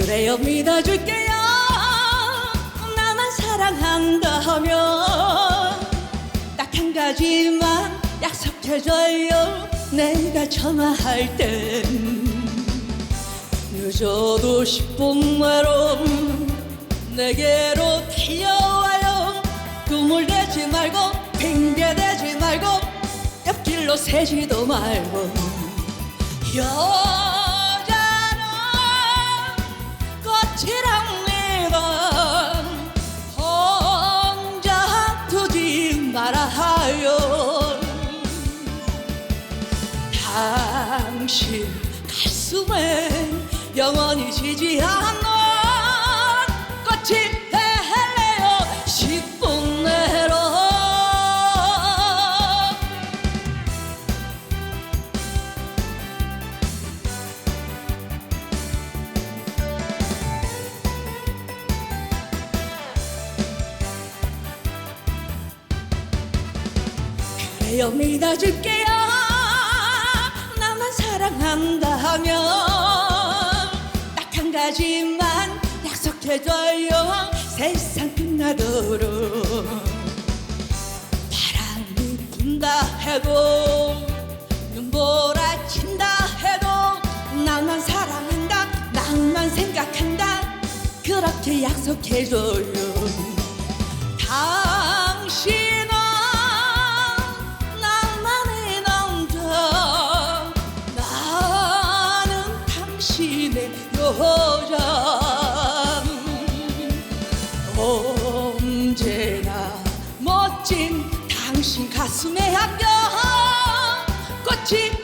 그래요 믿어줄게요. 나만 사랑한다면 딱 한 가지만 약속해줘요. 내가 전화할 땐 늦어도 10분 내로 내게로 달려와요. 꿈을 대지 말고 핑계 대지 말고 옆길로 새지도 말고. 여 당신 가슴에 영원히 지지 않는 꽃이 될래요? 10분 내로. 그래요 믿어줄게요 한다면 딱 한 가지만 약속해줘요. 세상 끝나도록 바람이 분다 해도 눈보라 친다 해도 나만 사랑한다 나만 생각한다. 그렇게 약속해줘요 당신의 여자 언제나 멋진 당신 가슴에 안겨. 꽃이